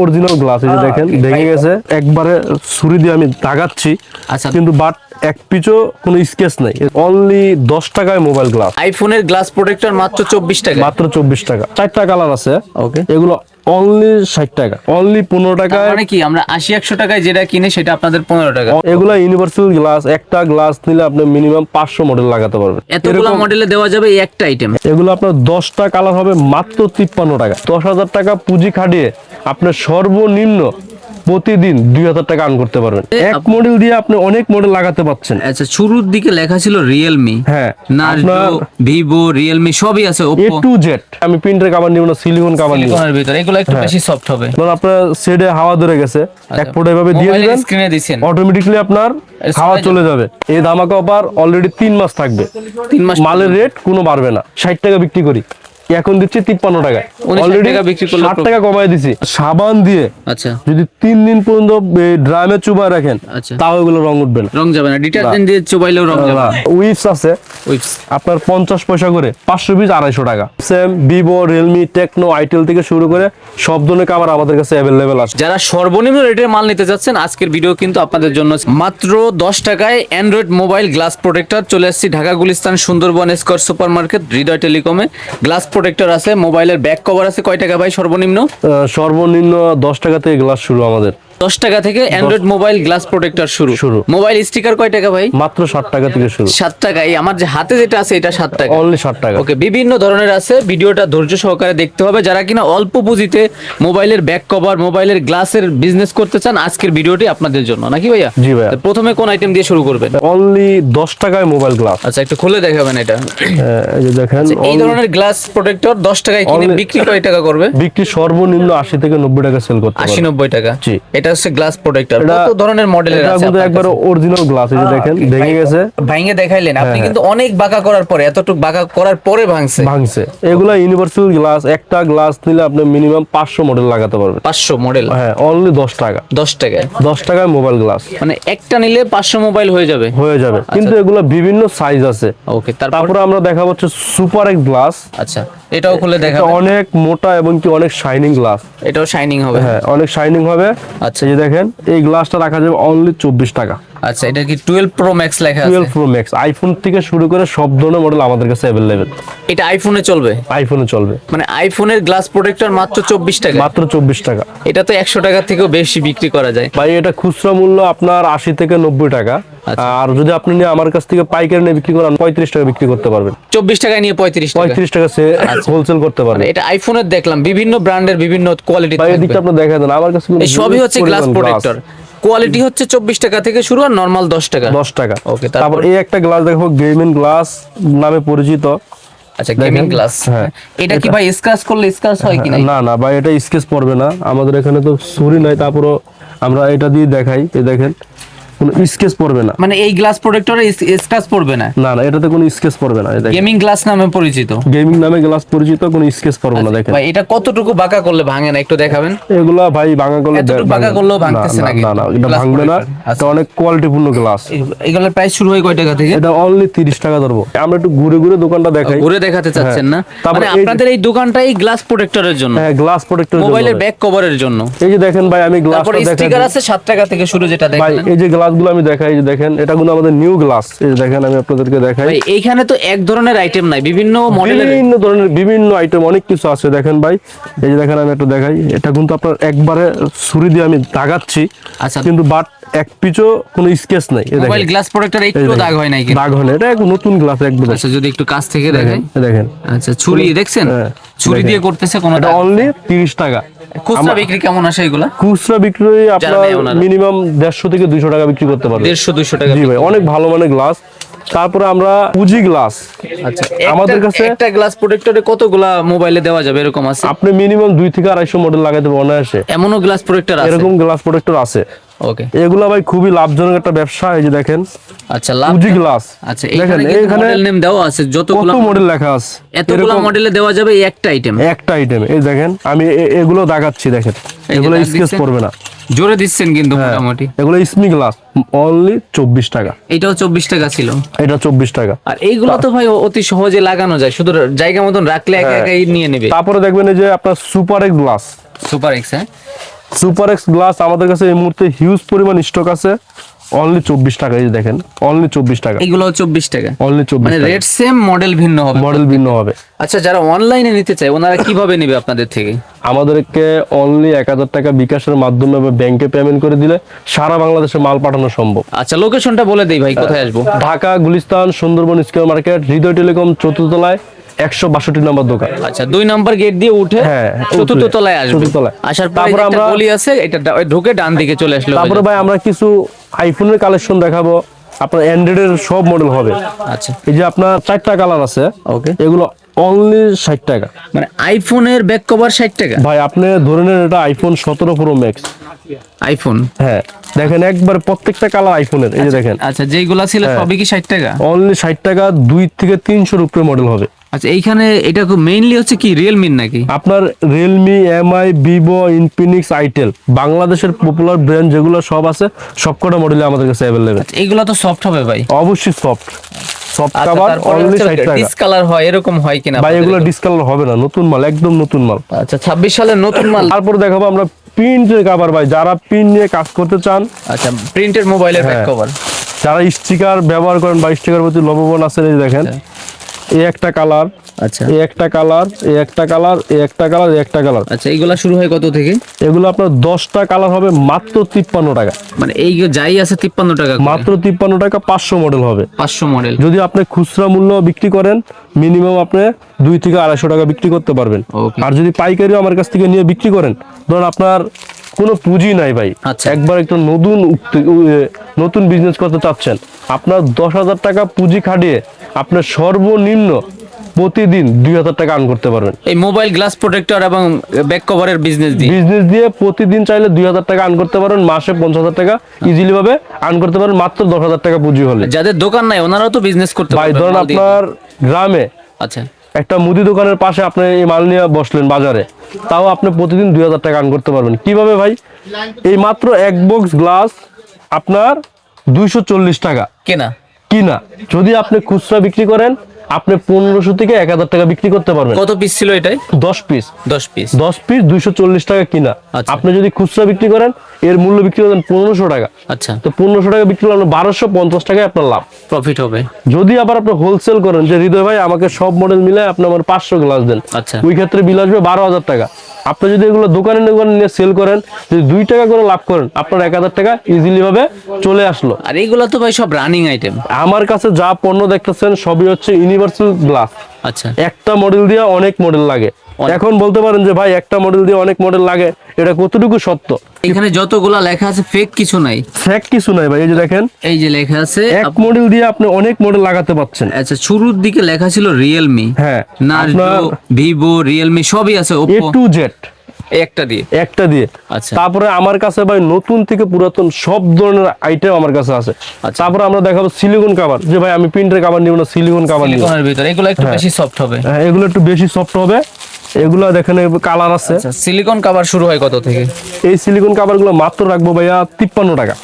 Original glass এই যে দেখেন ভেঙে গেছে। একবারে ছুরি দিয়ে আমি দাগাচ্ছি। আচ্ছা। কিন্তু বাট এক পিচও কোনো স্কেচ নাই। অনলি দশ টাকায় মোবাইল গ্লাস আইফোনের গ্লাস প্রোটেক্টর মাত্র চব্বিশ টাকা মাত্র চব্বিশ টাকা। চারটা কালার আছে। ওকে এগুলো অনলি ষাট টাকা। অনলি পনেরো টাকায়। মানে কি আমরা আশি একশো টাকায় যেটা কিনে সেটা আপনাদের পনেরো টাকা। এগুলো ইউনিভার্সাল গ্লাস একটা গ্লাস নিলে আপনি মিনিমাম পাঁচশো মডেল লাগাতে পারবেন। এতগুলো মডেলে দেওয়া যাবে একটা আইটেম এগুলো আপনার দশটা কালার হবে মাত্র তিপ্পান্ন টাকা। দশ হাজার টাকা পুঁজি খাটিয়ে আপনার সর্বনিম্ন প্রতিদিন দুই হাজার টাকা আর্ন করতে পারবেন। এক মডেল দিয়ে আপনি অনেক মডেল লাগাতে পারছেন আচ্ছা শুরুর দিকে লেখা ছিল রিয়েলমি হ্যাঁ নার্জো ভিভো রিয়েলমি সবই আছে এ টু জেড আমি প্রিন্টের কাভার নিব না সিলিকন কাভার নিব। সিলিকনের ভিতরে এগুলো একটু হ্যাঁ। বেশি সফট হবে। ধরুন আপনার সেডে হাওয়া ধরে গেছে এক ফুট এভাবে দিয়ে দিবেন স্ক্রিনে দিছেন। অটোমেটিকলি আপনার হাওয়া চলে যাবে। এই ধামাকা অফার অলরেডি তিন মাস থাকবে। তিন মাস মালের রেট কোনো বাড়বে না। ষাট টাকা বিক্রি করি। এখন দিচ্ছি তিপ্পান্ন 60 অলরেডি বিক্রি করলে ষাট টাকা কমায় দিছি। সাবান দিয়ে আচ্ছা। যদি তিন দিন পর্যন্ত ড্রামে চুবায় রাখেন আচ্ছা। তাও এগুলো রং উঠবে না। রং যাবে না। ডিটারজেন্ট দিয়ে চুবাইলেও রং যাবে না। উইপস আছে। উইপস আপনার পঞ্চাশ পয়সা করে পাঁচশো পিস আড়াইশো টাকা। Sam Vivo Realme Tecno itel থেকে শুরু করে সব ধরনের কাভার আমাদের কাছে অ্যাভেলেবেল আছে। যারা সর্বনিম্ন রেটের মাল নিতে যাচ্ছেন আজকের ভিডিও কিন্তু আপনাদের জন্য মাত্র দশ টাকায় অ্যান্ড্রয়েড মোবাইল গ্লাস প্রোটেক্টর চলে আসছি Dhaka Gulistan Sundarban square super market Hridoy টেলিকমে glass protector আছে মোবাইলের ব্যাক কভার আছে, কয় টাকা ভাই সর্বনিম্ন? সর্বনিম্ন দশ টাকা থেকে গ্লাস শুরু আমাদের। দশ টাকা থেকে অ্যান্ড্রয়েড মোবাইল গ্লাস প্রোটেক্টর শুরু। শুরু। মোবাইল স্টিকার কয় টাকা ভাই? মাত্র ষাট টাকা থেকে শুরু। সাত টাকা এই আমার যে হাতে যেটা আছে এটা সাত টাকা। অনলি ষাট টাকা। ওকে বিভিন্ন ধরনের আছে ভিডিওটা ধৈর্য সহকারে দেখতে হবে। যারা কিনা অল্প পুঁজিতে মোবাইলের ব্যাক কভার মোবাইলের গ্লাসের বিজনেস করতে চান আজকের ভিডিওটি আপনাদের জন্য। নাকি ভাইয়া? জি ভাইয়া। প্রথমে কোন আইটেম দিয়ে শুরু করবেন? অনলি দশ টাকায় মোবাইল গ্লাস আচ্ছা একটু খুলে দেখাবেন এটা। এই যে দেখেন আচ্ছা, এই ধরনের গ্লাস প্রোটেক্টর দশ টাকায় কিনে বিক্রি কয় টাকা করবে? বিক্রি সর্বনিম্ন আশি থেকে নব্বই টাকা সেল করতে আশি নব্বই টাকা। জি। এটা হচ্ছে গ্লাস প্রোটেক্টর কত ধরনের মডেলের আছে আপনার একবার অরিজিনাল গ্লাস এই দেখেন ভেঙে গেছে। ভাঙে দেখাইলেন আপনি হ্যাঁ। কিন্তু অনেক বাঁকা করার পরে এতটুকু বাঁকা করার পরে ভাঙছে। ভাঙছে। এগুলা ইউনিভার্সাল গ্লাস একটা গ্লাস নিলে আপনি মিনিমাম পাঁচশো মডেল লাগাতে পারবেন। পাঁচশো মডেল হ্যাঁ অনলি দশ টাকা। দশ টাকায়? দশ টাকায় মোবাইল গ্লাস মানে একটা নিলে পাঁচশো মোবাইল হয়ে যাবে? হয়ে যাবে। কিন্তু এগুলো বিভিন্ন সাইজ আছে। ওকে তারপর? আমরা দেখাবো হচ্ছে সুপার এক গ্লাস আচ্ছা এটাও খুলে দেখা অনেক মোটা এবং কি অনেক শাইনিং গ্লাস এটাও শাইনিং হবে। হ্যাঁ অনেক শাইনিং হবে। আচ্ছা। এই যে দেখেন এই গ্লাসটা রাখা যাবে অনলি চব্বিশ টাকা। আচ্ছা এটা কি টুয়েলভ প্রো ম্যাক্স লেখা আছে? টুয়েলভ প্রো ম্যাক্স আইফোন থেকে শুরু করে সব ধরনের মডেল আমাদের কাছে অ্যাভেলেবেল এটা আইফোনে চলবে? আইফোনে চলবে। মানে আইফোনের গ্লাস প্রোটেক্টর মাত্র চব্বিশ টাকা? মাত্র চব্বিশ টাকা। এটা তো একশো টাকার থেকেও বেশি বিক্রি করা যায়। ভাই এটা খুচরা মূল্য আপনার আশি থেকে নব্বই টাকা। আচ্ছা। আর যদি আপনি নিয়ে আমার কাছ থেকে পাইকারি নিয়ে বিক্রি করেন পঁয়ত্রিশ টাকা বিক্রি করতে পারবেন। চব্বিশ টাকায় নিয়ে পঁয়ত্রিশ টাকা? পঁয়ত্রিশ টাকা সে হোলসেল করতে মানে পারবেন এটা আইফোনের দেখলাম বিভিন্ন ব্র্যান্ডের বিভিন্ন কোয়ালিটি ভাই এদিকটা আপনি দেখা দেন আমার কাছে সবই হচ্ছে গ্লাস প্রোটেক্টর কোয়ালিটি হচ্ছে চব্বিশ টাকা থেকে শুরু আর নর্মাল দশ টাকা। দশ টাকা। ওকে তারপর? তারপর এই একটা গ্লাস দেখো গেমিং গ্লাস নামে পরিচিত। আচ্ছা গেমিং গ্লাস হ্যাঁ। এটা কি ভাই স্ক্র্যাচ করলে স্ক্র্যাচ হয় কি না না ভাই এটা স্কেচ পড়বে না। আমাদের এখানে তো ছুরি নাই তারপরও আমরা এটা দিয়ে দেখাই। এই দেখেন কোনো স্কেচ পড়বে না। মানে এই গ্লাস প্রোটেক্টরে স্ক্র্যাচ পড়বে না? না না এটাতে কোনো স্কেচ পড়বে না দেখেন। গেমিং গ্লাস নামে পরিচিত? গেমিং নামে গ্লাস পরিচিত কোনো স্কেচ পড়বে না দেখেন। ভাই এটা কতটুকু বাঁকা করলে ভাঙে না একটু দেখাবেন? এগুলা ভাই ভাঙা করলে বাঁকা। করলেও ভাঙতেছে না, না না এটা ভাঙবে না। এটা অনেক কোয়ালিটিপূর্ণ গ্লাস এগুলোর প্রাইস শুরু হয় কয় টাকা থেকে? এটা অনলি তিরিশ টাকা ধরবো। আমরা একটু ঘুরে ঘুরে দোকানটা দেখাই। ঘুরে দেখাতে চাচ্ছেন না? হ্যাঁ। মানে এই- আপনাদের এই দোকানটাই গ্লাস প্রোটেক্টরের জন্য। হ্যাঁ গ্লাস প্রোটেক্টর মোবাইলের ব্যাক কভারের জন্য। এই যে দেখেন ভাই আমি তারপর গ্লাসটা স্টিকার আছে সাত টাকা থেকে শুরু যেটা দেখেন ভাই এই যে গ্লাসগুলো আমি দেখাই যে দেখেন এটা কিন্তু আমাদের নিউ গ্লাস। এই যে দেখেন আমি আপনাদেরকে দেখাই। ভাই এইখানে তো এক ধরনের আইটেম নাই বিভিন্ন মডেলের বিভিন্ন ধরনের বিভিন্ন আইটেম অনেক কিছু আছে দেখেন ভাই। এই যে দেখেন আমি একটু দেখাই। এটা কিন্তু আপনার একবারে ছুরি দিয়ে আমি দাগাচ্ছি। আচ্ছা। কিন্তু বাট এক পিচও কোনো স্কেচ নাই। মোবাইল গ্লাস প্রোডাক্টের একটু দাগ হয় নাই দাগ হয় না এটা এক নতুন গ্লাস একদম আচ্ছা যদি একটু কাছ থেকে দেখেন দেখেন। আচ্ছা ছুরি দেখছেন? হ্যাঁ, ছুরি দিয়ে করতেছে কোনো এটা অনলি তিরিশ টাকা। খুচরা বিক্রি কেমন আসে এগুলা? খুচরা বিক্রি আপনার মিনিমাম দেড়শো থেকে দুইশো টাকা বিক্রি করতে পারবে। 150 200 টাকা জি ভাই অনেক ভালো মানের গ্লাস তারপরে আমরা পুজি গ্লাস আচ্ছা আমাদের কাছে- একটা গ্লাস প্রোটেক্টরে কতগুলা মোবাইলে দেওয়া যাবে এরকম আছে? আপনি মিনিমাম দুই থেকে আড়াইশো মডেল লাগাতে পারবেন অনায়াসে। এমনও গ্লাস প্রোটেক্টর আছে? এরকম গ্লাস প্রোটেক্টর আছে। ওকে এগুলো ভাই খুবই লাভজনক একটা ব্যবসা এই যে দেখেন। আচ্ছা লাভ পুজি গ্লাস আচ্ছা দেখেন এখানে মডেল নেম দেওয়া আছে কত যতগুলো মডেল লেখা আছে? এতগুলো মডেলে দেওয়া যাবে এই একটা আইটেম একটা আইটেম এই দেখেন আমি এগুলো দাগাচ্ছি দেখেন। এগুলো স্কেচ? পড়বে না। জোরে দিচ্ছেন কিন্তু হ্যাঁ। মোটামুটি। এগুলো স্মি গ্লাস অনলি চব্বিশ টাকা। এটাও চব্বিশ টাকা ছিল। এটা চব্বিশ টাকা। আর এইগুলো তো ভাই অতি সহজে লাগানো যায় শুধু জায়গা মতন রাখলে একা হ্যাঁ। একাই নিয়ে নেবে। তারপরে দেখবেন এই যে আপনার super X glass super X হ্যাঁ। সুপার এক্স গ্লাস আমাদের কাছে এই মুহূর্তে হিউজ পরিমাণ স্টক আছে। অনলি চব্বিশ টাকা এই দেখেন অনলি চব্বিশ টাকা। এগুলো চব্বিশ টাকা। অনলি চব্বিশ মানে রেট সেম মডেল ভিন্ন হবে। মডেল ভিন্ন হবে। আচ্ছা যারা অনলাইনে নিতে চায় ওনারা কীভাবে নেবে আপনাদের থেকে? আমাদেরকে অনলি এক হাজার টাকা বিকাশের মাধ্যমে বা ব্যাংকে পেমেন্ট করে দিলে সারা বাংলাদেশে মাল পাঠানো সম্ভব। আচ্ছা লোকেশনটা বলে দেই ভাই কোথায় আসব? Dhaka Gulistan Sundarban square market Hridoy telecom চতুর্থতলায় একশো বাষট্টি নম্বর দোকান। আচ্ছা দুই নাম্বার গেট দিয়ে উঠে হ্যাঁ, চতুর্থ তলায় আসবে। তলায়। আসার পরে তারপরে আমরা- গলি আছে এটা ঢুকে ডান দিকে চলে আসলে হয়ে তারপরে ভাই আমরা কিছু আইফোনের কালেকশন দেখাবো। আপনার অ্যান্ড্রয়েডের সব মডেল হবে। আচ্ছা। এই যে আপনার চারটা কালার আছে ওকে এগুলো অনলি ষাট টাকা। মানে আইফোনের ব্যাক কভার ষাট টাকা? ভাই আপনি ধরে নেন এটা আইফোন সতেরো প্রো ম্যাক্স আইফোন হ্যাঁ দেখেন একবার প্রত্যেকটা কালার আইফোনের এই যে দেখেন। আচ্ছা যেইগুলা ছিল সবই কি ষাট টাকা? অনলি ষাট টাকা দুই থেকে তিনশোর উপরে মডেল হবে। আচ্ছা এইখানে এটা মেইনলি হচ্ছে কি রিয়েলমির নাকি? আপনার Realme Mi Vivo Infinix Itel বাংলাদেশের পপুলার ব্র্যান্ড যেগুলো সব আছে সবকটা মডেলে আমাদের কাছে অ্যাভেলেবেল আচ্ছা, এইগুলা তো সফট হবে ভাই। অবশ্যই সফট সফট আচ্ছা কাভার অনলি ষাট টাকা। ডিসকালার হয় এরকম হয় কিনা ভাই এগুলো ডিসকালার হবে না নতুন মাল একদম নতুন মাল। আচ্ছা ছাব্বিশ সালের নতুন মাল। তারপরে দেখাবো আমরা প্রিন্টের কাভার ভাই যারা প্রিন্ট নিয়ে কাজ করতে চান। আচ্ছা প্রিন্টেড মোবাইলের ব্যাক। কভার যারা স্টিকার ব্যবহার করেন বা স্টিকার প্রতি লবণ আছে এই দেখেন। এই একটা কালার আচ্ছা। এই একটা কালার এই একটা কালার এই একটা কালার এই একটা কালার। আচ্ছা এইগুলা শুরু হয় কত থেকে? এগুলো আপনার দশটা কালার হবে মাত্র তিপ্পান্ন টাকা। মানে এই যাই আছে তিপ্পান্ন টাকা মাত্র তিপ্পান্ন টাকা পাঁচশো মডেল হবে। পাঁচশো মডেল যদি আপনি খুচরা মূল্য বিক্রি করেন মিনিমাম আপনি দুই থেকে আড়াইশো টাকা বিক্রি করতে পারবেন. আর যদি পাইকারিও আমার কাছ থেকে নিয়ে বিক্রি করেন ধরুন আপনার কোনো পুঁজি নাই ভাই আচ্ছা। একবার একটু নতুন নতুন বিজনেস করতে চাচ্ছেন আপনার দশ হাজার টাকা পুঁজি খাটিয়ে আপনার সর্বনিম্ন প্রতিদিন দুই হাজার টাকা আর্ন করতে পারবেন। এই মোবাইল গ্লাস প্রোটেক্টর এবং ব্যাক কভারের বিজনেস দিয়ে? বিজনেস দিয়ে প্রতিদিন চাইলে দুই হাজার টাকা আর্ন করতে পারেন মাসে পঞ্চাশ হাজার টাকা ইজিলি ভাবে আর্ন করতে পারেন মাত্র দশ হাজার টাকা পুঁজি হলে। যাদের দোকান নাই ওনারাও তো বিজনেস করতে ভাই পারবেন ধরুন আপনার গ্রামে আচ্ছা। একটা মুদি দোকানের পাশে আপনি এই মাল নিয়ে বসলেন বাজারে তাও আপনি প্রতিদিন দুই হাজার টাকা আর্ন করতে পারবেন। কীভাবে ভাই? এই মাত্র এক বক্স গ্লাস আপনার দুইশো চল্লিশ টাকা। কেনা? কিনা? যদি আপনি খুচরা বিক্রি করেন আপনি পনেরোশো থেকে এক হাজার টাকা বিক্রি করতে পারবেন। কত পিস ছিল এটাই? দশ পিস দশ পিস দশ পিস দুইশো চল্লিশ টাকা কিনা। আচ্ছা। আপনি যদি খুচরা বিক্রি করেন এর মূল্য বিক্রি করেন পনেরোশো টাকা। আচ্ছা। তো পনেরোশো টাকা বিক্রি করলে বারোশো পঞ্চাশ টাকায় আপনার লাভ। প্রফিট হবে। যদি আবার আপনি হোলসেল করেন যে হৃদয় ভাই আমাকে সব মডেল মিলে আপনি আমার পাঁচশো গ্লাস দেন। আচ্ছা। ওই ক্ষেত্রে বিল আসবে বারো হাজার টাকা। আপনি যদি এগুলো দোকানে দোকানে নিয়ে সেল করেন যদি দুই টাকা করে লাভ করেন আপনার এক হাজার টাকা ইজিলি ভাবে চলে আসলো। আর এইগুলা তো ভাই সব রানিং আইটেম আমার কাছে যা পণ্য দেখতেছেন সবই হচ্ছে ইউনিভার্সাল গ্লাস আচ্ছা। একটা মডেল দিয়ে অনেক মডেল লাগে। এখন বলতে পারেন যে ভাই একটা মডেল দিয়ে অনেক মডেল লাগে এটা কতটুকু সত্য? এখানে যতগুলা লেখা আছে ফেক কিছু নাই। ফেক কিছু নাই ভাই এই যে দেখেন। এই যে লেখা আছে এক মডেল দিয়ে আপনি অনেক মডেল লাগাতে পাচ্ছেন আচ্ছা শুরুর দিকে লেখা ছিল রিয়েলমি হ্যাঁ নার্জো ভিভো রিয়েলমি সবই আছে এ ওপো টু জেড একটা দিয়ে? একটা দিয়ে। আচ্ছা। তারপরে আমার কাছে ভাই নতুন থেকে পুরাতন সব ধরনের আইটেম আমার কাছে আছে। আচ্ছা। তারপরে আমরা দেখাবো সিলিকন কাভার যে ভাই আমি প্রিন্টের কাভার নিব না সিলিকন কাভার নিব। ভিতরে। এগুলো একটু বেশি সফট হবে। হ্যাঁ এগুলো একটু বেশি সফট হবে। এগুলো দেখেন কালার আছে। আচ্ছা সিলিকন কাভার শুরু হয় কত থেকে? এই সিলিকন কাভারগুলো মাত্র রাখব ভাইয়া তিপ্পান্ন টাকা।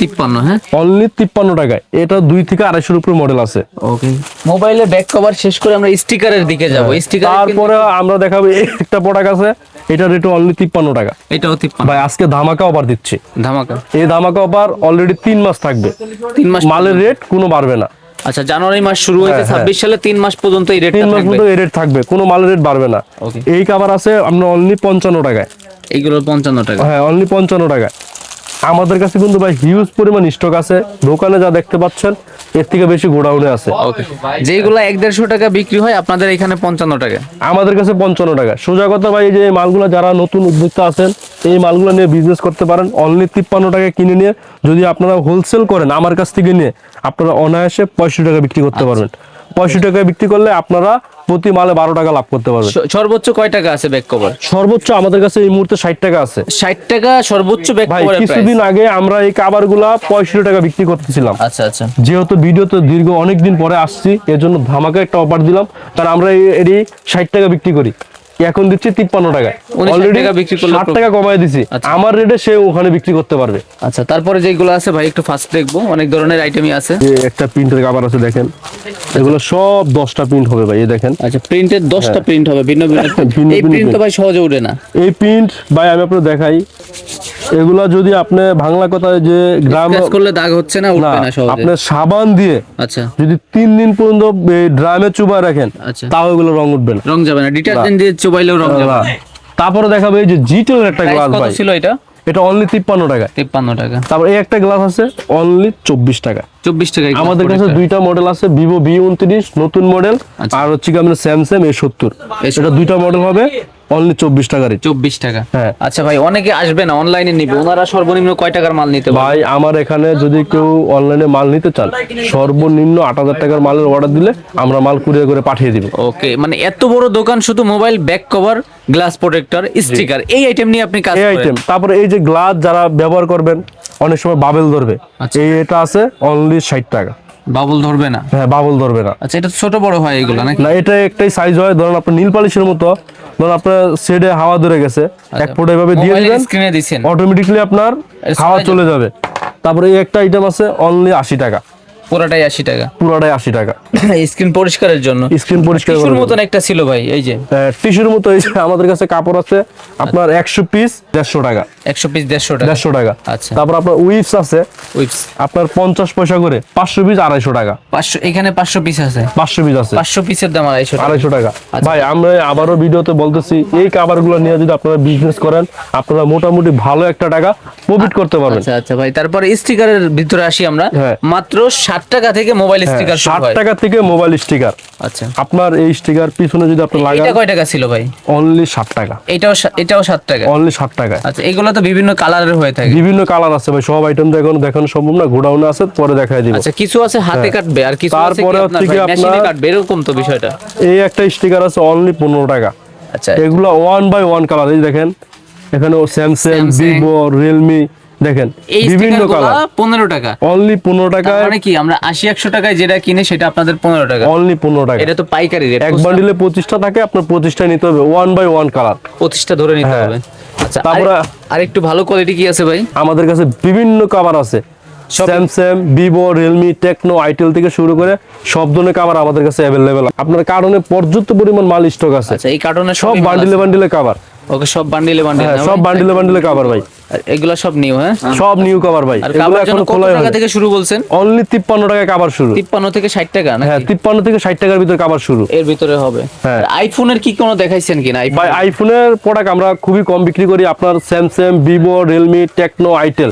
তিপ্পান্ন হ্যাঁ? অনলি তিপ্পান্ন টাকায় এটা দুই থেকে আড়াইশোর উপরে মডেল আছে। ওকে মোবাইলের ব্যাক কভার শেষ করে আমরা স্টিকারের দিকে যাব। স্টিকার তারপরে আমরা দেখাবো একটা প্রোডাক্ট আছে। এটা রেট অনলি তিপ্পান্ন টাকা। এটাও তিপ্পান্ন। ভাই আজকে ধামাকা অফার দিচ্ছি। ধামাকা। এই ধামাকা অফার অলরেডি তিন মাস থাকবে। তিন মাস মালের রেট কোনো বাড়বে না। আচ্ছা জানুয়ারি মাস শুরু হয়েছে হ্যাঁ, হ্যাঁ। ছাব্বিশ সালে তিন মাস পর্যন্ত এই তিন মাস থাকবে। এই রেট থাকবে কোনো মালের রেট বাড়বে না। এই কাভার আছে আপনার অনলি পঞ্চান্ন টাকায়। এইগুলোর পঞ্চান্ন টাকা। হ্যাঁ অনলি পঞ্চান্ন টাকায়। আমাদের কাছে কিন্তু ভাই হিউজ পরিমাণ স্টক আছে। দোকানে যা দেখতে পাচ্ছেন এর থেকে বেশি গোডাউনে আছে। যেগুলো এক দেড়শো টাকা বিক্রি হয় আপনাদের এখানে পঞ্চান্ন টাকা। আমাদের কাছে পঞ্চান্ন টাকা। সোজা কথা ভাই এই যে মালগুলো যারা নতুন উদ্যোক্তা আছেন এই মালগুলো নিয়ে বিজনেস করতে পারেন। অনলি তিপ্পান্ন টাকা কিনে নিয়ে যদি আপনারা হোলসেল করেন আমার কাছ থেকে নিয়ে আপনারা অনায়াসে পঁয়ষট্টি টাকা বিক্রি করতে পারবেন। পঁয়ষট্টি টাকায় বিক্রি করলে আপনারা প্রতি মালে বারো টাকা লাভ করতে পারবেন। সর্বোচ্চ কয় টাকা আছে ব্যাক কভার সর্বোচ্চ আমাদের কাছে এই মুহূর্তে ষাট টাকা আছে। ষাট টাকা সর্বোচ্চ ব্যাক কিছুদিন আগে আমরা এই কাবারগুলা পঁয়ষট্টি টাকা বিক্রি করতেছিলাম। আচ্ছা আচ্ছা। যেহেতু ভিডিওতে দীর্ঘ অনেকদিন পরে আসছি এর জন্য ধামাকা একটা অফার দিলাম। কারণ আমরা এরই এটি ষাট টাকা বিক্রি করি। এখন দিচ্ছি তিপ্পান্ন টাকা। 59 অলরেডি বিক্রি করলে ষাট টাকা কমায় দিছি। আচ্ছা। আমার রেটে সে ওখানে বিক্রি করতে পারবে। আচ্ছা তারপরে যেগুলো আছে ভাই একটু ফার্স্ট দেখব। অনেক ধরনের আইটেমই আছে। একটা প্রিন্টের কাবার আছে দেখেন। এগুলো সব দশটা প্রিন্ট হবে ভাই এই দেখেন। আচ্ছা প্রিন্টের দশটা প্রিন্ট হবে ভিন্ন ভিন্ন এই প্রিন্ট তো ভাই সহজে উঠে না। এই প্রিন্ট ভাই আমি আপনার দেখাই। এগুলা যদি আপনি বাংলা কথায় যে গ্রাম করলে দাগ হচ্ছে না উঠবে না সহজে। আপনার সাবান দিয়ে আচ্ছা। যদি তিন দিন পর্যন্ত ড্রামে চুবা রাখেন আচ্ছা। তাও এগুলো রং উঠবে না। রং যাবে না। ডিটারজেন্ট দিয়ে চুবাইলেও রং যাবে। না। না তারপরে দেখাবো এই যে জিটেল একটা গ্লাস কত ছিল এটা? এটা অনলি তিপ্পান্ন টাকা। তিপ্পান্ন টাকা। তারপর এই একটা গ্লাস আছে অনলি চব্বিশ টাকা। চব্বিশ টাকা আমাদের কাছে দুইটা মডেল আছে ভিভো ভি উনত্রিশ নতুন মডেল আচ্ছা। আর হচ্ছে কি আপনার স্যামসাং এ সত্তর। এটা দুইটা মডেল হবে। অনলি চব্বিশ টাকারই চব্বিশ টাকা। হ্যাঁ। আচ্ছা ভাই অনেকে আসবে না অনলাইনে নিবে। ওনারা সর্বনিম্ন কয় টাকার মাল নিতে ভাই আমার এখানে যদি কেউ অনলাইনে মাল নিতে চান সর্বনিম্ন আট হাজার টাকার মালের অর্ডার দিলে আমরা মাল কুরিয়ার করে পাঠিয়ে দিব। ওকে মানে এত বড় দোকান শুধু mobile back cover glass protector sticker এই আইটেম নিয়ে আপনি কাজ এই আইটেম তারপরে এই যে গ্লাস যারা ব্যবহার করবেন অনেক সময় বাবেল ধরবে। আচ্ছা। এই এটা আছে অনলি ষাট টাকা। বাবল ধরবে না? হ্যাঁ বাবল ধরবে না। আচ্ছা এটা ছোট বড় হয় এগুলো নাকি? না এটা একটাই সাইজ হয় ধরুন আপনার নীল পালিশের মতো ধরুন আপনার সেডে হাওয়া ধরে গেছে এক ফুট এভাবে দিয়ে দিবেন স্ক্রিনে দিছেন। অটোমেটিকলি আপনার হাওয়া চলে যাবে। তারপরে এই একটা আইটেম আছে অনলি আশি টাকা। পুরোটাই আশি টাকা। পুরোটাই আশি টাকা। স্ক্রিন পরিষ্কারের জন্য। স্ক্রিন পরিষ্কার টিস্যুর মতন একটা ছিল ভাই এই যে। টিস্যুর মতো এই যে আমাদের কাছে কাপড় আছে আপনার একশো পিস দেড়শো টাকা। একশো পিস দেড়শো টাকা। দেড়শো টাকা। আচ্ছা। তারপর আপনার উইপস আছে। উইপস। আপনার পঞ্চাশ পয়সা করে পাঁচশো পিস আড়াইশো টাকা। পাঁচশো এখানে পাঁচশো পিস আছে। পাঁচশো পিস আছে। পাঁচশো পিসের দাম আড়াইশো টাকা। আড়াইশো টাকা। আচ্ছা। ভাই আমরা আবারও ভিডিওতে বলতেছি এই কাবারগুলো নিয়ে যদি আপনারা বিজনেস করেন আপনারা মোটামুটি ভালো একটা টাকা প্রফিট করতে পারবেন। আচ্ছা আচ্ছা ভাই তারপরে স্টিকারের ভিতরে আসি আমরা। হ্যাঁ। মাত্র ষাট টাকা থেকে মোবাইল স্টিকার শুরু ষাট হয়। টাকা থেকে মোবাইল স্টিকার আচ্ছা। আপনার এই স্টিকার পিছনে যদি আপনি এটা কয় টাকা ছিল ভাই? অনলি ষাট টাকা। এটাও এটাও ষাট টাকা? অনলি ষাট টাকা। আচ্ছা এগুলো তো বিভিন্ন কালারের হয়ে থাকে। বিভিন্ন কালার আছে ভাই সব আইটেম দেখানো দেখানো সম্ভব না গোডাউনে আছে পরে দেখাই দিব। আচ্ছা কিছু আছে হাতে কাটবে আর কিছু আছে কি তারপরে আপনার হচ্ছে কি মেশিনে আপনার- কাটবে এরকম তো বিষয়টা। এই একটা স্টিকার আছে অনলি পনেরো টাকা। আচ্ছা। এগুলো ওয়ান বাই ওয়ান কালার এই দেখেন এখানে স্যামসাং ভিভো রিয়েলমি দেখেন এই বিভিন্ন কালার পনেরো টাকা। অনলি পনেরো তার টাকায় মানে কি আমরা আশি একশো টাকায় যেটা কিনে সেটা আপনাদের পনেরো টাকা। অনলি পনেরো টাকা। এটা তো পাইকারি রেট এক বান্ডিলে পঁচিশটা থাকে আপনার পঁচিশটা নিতে হবে ওয়ান বাই ওয়ান কালার পঁচিশটা ধরে নিতে হ্যাঁ। হবে। আচ্ছা তারপরে- আর- একটু ভালো কোয়ালিটি কি আছে ভাই? আমাদের কাছে বিভিন্ন কাভার আছে। Samsung Vivo Realme Tecno itel থেকে শুরু করে সব ধরনের কাভার আমাদের কাছে অ্যাভেলেবেল আপনার কারণে পর্যাপ্ত পরিমাণ মাল স্টক আছে। আচ্ছা এই কার্টনের সব বান্ডিলে বান্ডিলে কাভার ওকে সব বান্ডিলে বান্ডিল হ্যাঁ সব বান্ডিলে বান্ডিলে কাভার ভাই। এগুলো সব নিউ হ্যাঁ? সব নিউ কাভার ভাই। এগুলো এখনও খোলাই টাকা থেকে শুরু বলছেন? অনলি তিপ্পান্ন টাকায় কাভার শুরু। তিপ্পান্ন থেকে ষাট টাকা না হ্যাঁ তিপ্পান্ন থেকে ষাট টাকার ভিতরে কাভার শুরু। এর ভিতরে হবে। হ্যাঁ। আইফোনের কি কোনো দেখাইছেন কিনা? আইফোন ভাই আইফোনের প্রোডাক্ট আমরা খুবই কম বিক্রি করি। আপনার Samsung Vivo Realme Tecno Itel.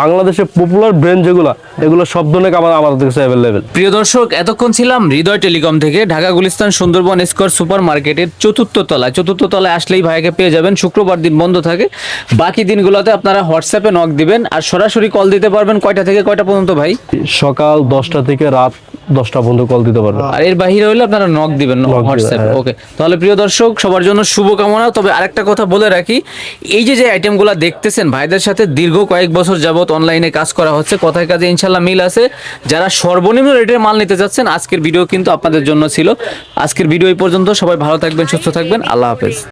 বাংলাদেশে পপুলার ব্র্যান্ড যেগুলো এগুলো সব ধরনের কাভার আমাদের কাছে অ্যাভেলেবেল প্রিয় দর্শক এতক্ষণ ছিলাম হৃদয় টেলিকম থেকে ঢাকা গুলিস্তান সুন্দরবন স্কোয়ার সুপার মার্কেটের চতুর্থ তলায়। চতুর্থ তলায় আসলেই ভাইকে পেয়ে যাবেন। শুক্রবার দিন বন্ধ থাকে। বাকি দিনগুলোতে আপনারা হোয়াটসঅ্যাপে নক দিবেন আর সরাসরি কল দিতে পারবেন কয়টা থেকে কয়টা পর্যন্ত ভাই? সকাল দশটা থেকে রাত দশটা পর্যন্ত কল দিতে পারবেন। আর এর বাইরে হলে আপনারা নক দিবেন হোয়াটসঅ্যাপ হ্যাঁ। ওকে তাহলে প্রিয় দর্শক সবার জন্য শুভকামনা। তবে আরেকটা কথা বলে রাখি এই যে যে আইটেমগুলো দেখতেছেন ভাইদের সাথে দীর্ঘ কয়েক বছর যাবত অনলাইনে কাজ করা হচ্ছে কথায় কাজে ইনশাল্লাহ মিল আছে। যারা সর্বনিম্ন রেটের মাল নিতে যাচ্ছেন আজকের ভিডিও কিন্তু আপনাদের জন্য ছিল। আজকের ভিডিও এই পর্যন্ত সবাই ভালো থাকবেন সুস্থ থাকবেন আল্লাহ হাফেজ।